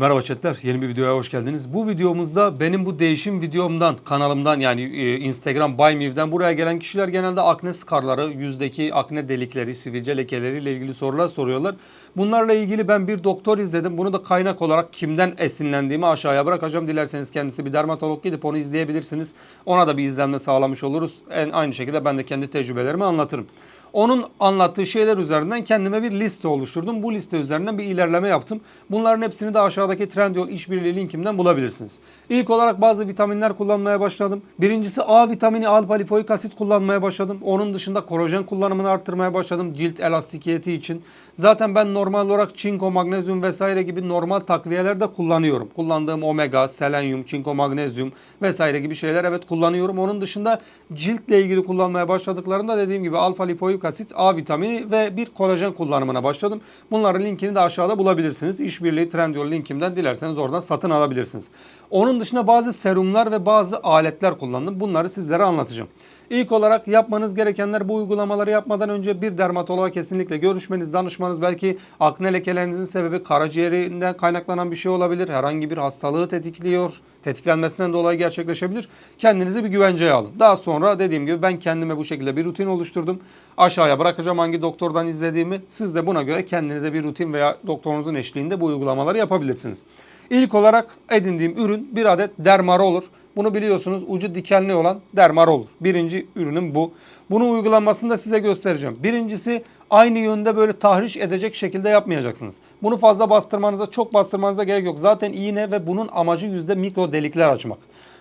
Merhaba chatler, yeni bir videoya hoş geldiniz. Bu videomuzda benim bu değişim videomdan, kanalımdan yani e, Instagram By Me'den buraya gelen kişiler genelde akne skarları, yüzdeki akne delikleri, sivilce lekeleriyle ilgili sorular soruyorlar. Bunlarla ilgili ben bir doktor izledim. Bunu da kaynak olarak kimden esinlendiğimi aşağıya bırakacağım. Dilerseniz kendisi bir dermatolog gidip onu izleyebilirsiniz. Ona da bir izlenme sağlamış oluruz. En aynı şekilde ben de kendi tecrübelerimi anlatırım. Onun anlattığı şeyler üzerinden kendime bir liste oluşturdum. Bu liste üzerinden bir ilerleme yaptım. Bunların hepsini de aşağıdaki Trendyol işbirliği linkimden bulabilirsiniz. İlk olarak bazı vitaminler kullanmaya başladım. Birincisi A vitamini alfa lipoik asit kullanmaya başladım. Onun dışında kolajen kullanımını arttırmaya başladım cilt elastikiyeti için. Zaten ben normal olarak çinko, magnezyum vesaire gibi normal takviyeler de kullanıyorum. Kullandığım omega, selenyum, çinko, magnezyum vesaire gibi şeyler evet kullanıyorum. Onun dışında ciltle ilgili kullanmaya başladıklarında dediğim gibi alfa lipoik asit, A vitamini ve bir kolajen kullanımına başladım. Bunların linkini de aşağıda bulabilirsiniz. İşbirliği Trendyol linkimden dilerseniz oradan satın alabilirsiniz. Onun dışında bazı serumlar ve bazı aletler kullandım. Bunları sizlere anlatacağım. İlk olarak yapmanız gerekenler bu uygulamaları yapmadan önce bir dermatoloğa kesinlikle görüşmeniz, danışmanız belki akne lekelerinizin sebebi karaciğerinden kaynaklanan bir şey olabilir. Herhangi bir hastalığı tetikliyor. Tetiklenmesinden dolayı gerçekleşebilir. Kendinizi bir güvenceye alın. Daha sonra dediğim gibi ben kendime bu şekilde bir rutin oluşturdum. Aşağıya bırakacağım hangi doktordan izlediğimi. Siz de buna göre kendinize bir rutin veya doktorunuzun eşliğinde bu uygulamaları yapabilirsiniz. İlk olarak edindiğim ürün bir adet dermarolur. Bunu biliyorsunuz ucu dikenli olan dermarolur. Birinci ürünüm bu. Bunun uygulanmasını da size göstereceğim. Birincisi aynı yönde böyle tahriş edecek şekilde yapmayacaksınız. Bunu fazla bastırmanıza, çok bastırmanıza gerek yok. Zaten iğne ve bunun amacı yüzde mikro delikler açmak.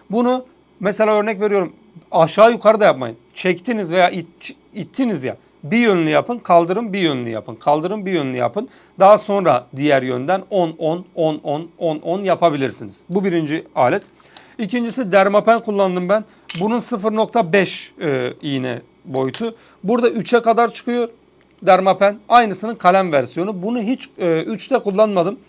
Bunu mesela örnek veriyorum aşağı yukarı da yapmayın. Çektiniz veya it, ittiniz ya bir yönlü yapın, kaldırın bir yönlü yapın. Kaldırın bir yönlü yapın. Daha sonra diğer yönden 10 10 10 10 10 10 yapabilirsiniz. Bu birinci alet. İkincisi dermapen kullandım ben. Bunun 0.5 e, iğne boyutu. Burada 3'e kadar çıkıyor dermapen. Aynısının kalem versiyonu. Bunu hiç e, 3'te kullanmadım.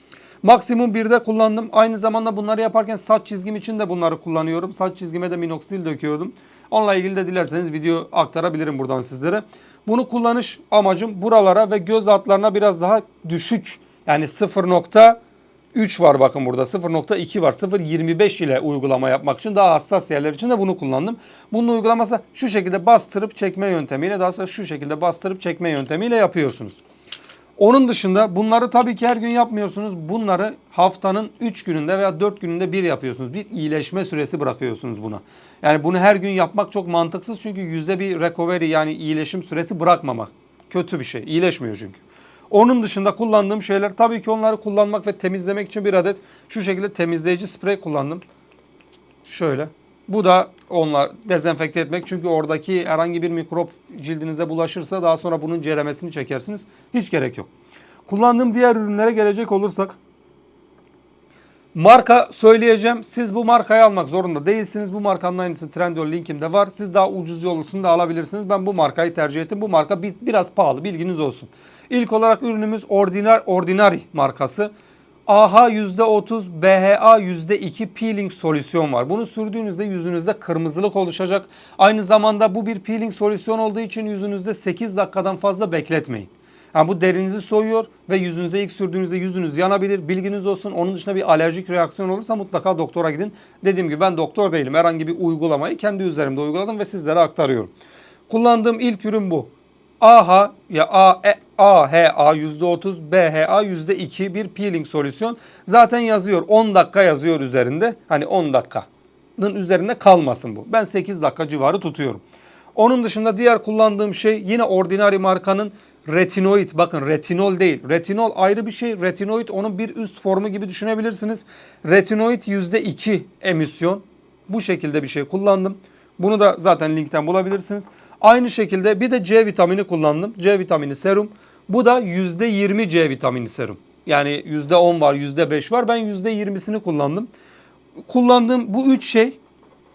Maksimum 1'de kullandım. Aynı zamanda bunları yaparken saç çizgim için de bunları kullanıyorum. Saç çizgime de minoxidil döküyordum. Onunla ilgili de dilerseniz video aktarabilirim buradan sizlere. Bunu kullanış amacım buralara ve göz altlarına biraz daha düşük yani 0.3 var bakın burada 0.2 var 0.25 ile uygulama yapmak için daha hassas yerler için de bunu kullandım. Bunun uygulaması şu şekilde bastırıp çekme yöntemiyle daha sonra şu şekilde bastırıp çekme yöntemiyle yapıyorsunuz. Onun dışında bunları tabii ki her gün yapmıyorsunuz. Bunları haftanın 3 gününde veya 4 gününde bir yapıyorsunuz. Bir iyileşme süresi bırakıyorsunuz buna. Yani bunu her gün yapmak çok mantıksız çünkü yüzde bir recovery yani iyileşim süresi bırakmamak. Kötü bir şey. İyileşmiyor çünkü. Onun dışında kullandığım şeyler tabii ki onları kullanmak ve temizlemek için bir adet şu şekilde temizleyici sprey kullandım. Şöyle. Bu da onlar dezenfekte etmek. Çünkü oradaki herhangi bir mikrop cildinize bulaşırsa daha sonra bunun ceremesini çekersiniz. Hiç gerek yok. Kullandığım diğer ürünlere gelecek olursak Marka söyleyeceğim. Siz bu markayı almak zorunda değilsiniz. Bu markanın aynısı Trendyol linkimde var. Siz daha ucuz yollusunu da alabilirsiniz. Ben bu markayı tercih ettim. Bu marka bir, biraz pahalı bilginiz olsun. İlk olarak ürünümüz Ordinar, Ordinary markası. AHA %30, BHA %2 peeling solüsyon var. Bunu sürdüğünüzde yüzünüzde kırmızılık oluşacak. Aynı zamanda bu bir peeling solüsyon olduğu için yüzünüzde 8 dakikadan fazla bekletmeyin. Yani bu derinizi soyuyor ve yüzünüze ilk sürdüğünüzde yüzünüz yanabilir. Bilginiz olsun. Onun dışında bir alerjik reaksiyon olursa mutlaka doktora gidin. Dediğim gibi ben doktor değilim. Herhangi bir uygulamayı kendi üzerimde uyguladım ve sizlere aktarıyorum. Kullandığım ilk ürün bu. AHA ya A, e, AHA %30, BHA %2 bir peeling solüsyon. Zaten yazıyor 10 dakika yazıyor üzerinde. Hani 10 dakikanın üzerinde kalmasın bu. Ben 8 dakika civarı tutuyorum. Onun dışında diğer kullandığım şey yine Ordinary markanın retinoid. Bakın retinol değil. Retinol ayrı bir şey. Retinoid onun bir üst formu gibi düşünebilirsiniz. Retinoid %2 emisyon. Bu şekilde bir şey kullandım. Bunu da zaten linkten bulabilirsiniz. Aynı şekilde bir de C vitamini kullandım. C vitamini serum. Bu da %20 C vitamini serum. Yani %10 var, %5 var. Ben %20'sini kullandım. Kullandığım bu üç şey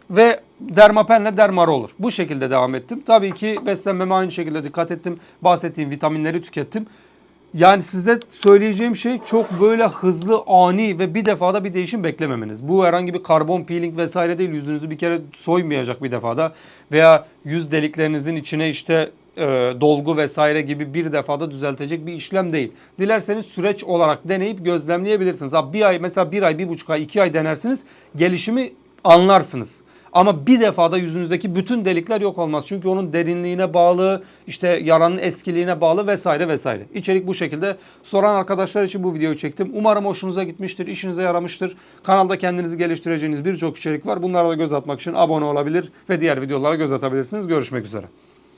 ve dermapenle dermara olur. Bu şekilde devam ettim. Tabii ki beslenmeme aynı şekilde dikkat ettim. Bahsettiğim vitaminleri tükettim. Yani size söyleyeceğim şey çok böyle hızlı, ani ve bir defada bir değişim beklememeniz. Bu herhangi bir karbon peeling vesaire değil. Yüzünüzü bir kere soymayacak bir defada. Veya yüz deliklerinizin içine işte e, dolgu vesaire gibi bir defada düzeltecek bir işlem değil. Dilerseniz süreç olarak deneyip gözlemleyebilirsiniz. Abi bir ay mesela bir ay, bir buçuk ay, iki ay denersiniz gelişimi anlarsınız. Ama bir defada yüzünüzdeki bütün delikler yok olmaz. Çünkü onun derinliğine bağlı, işte yaranın eskiliğine bağlı vesaire vesaire. İçerik bu şekilde. Soran arkadaşlar için bu videoyu çektim. Umarım hoşunuza gitmiştir, işinize yaramıştır. Kanalda kendinizi geliştireceğiniz birçok içerik var. Bunlara da göz atmak için abone olabilir ve diğer videolara göz atabilirsiniz. Görüşmek üzere.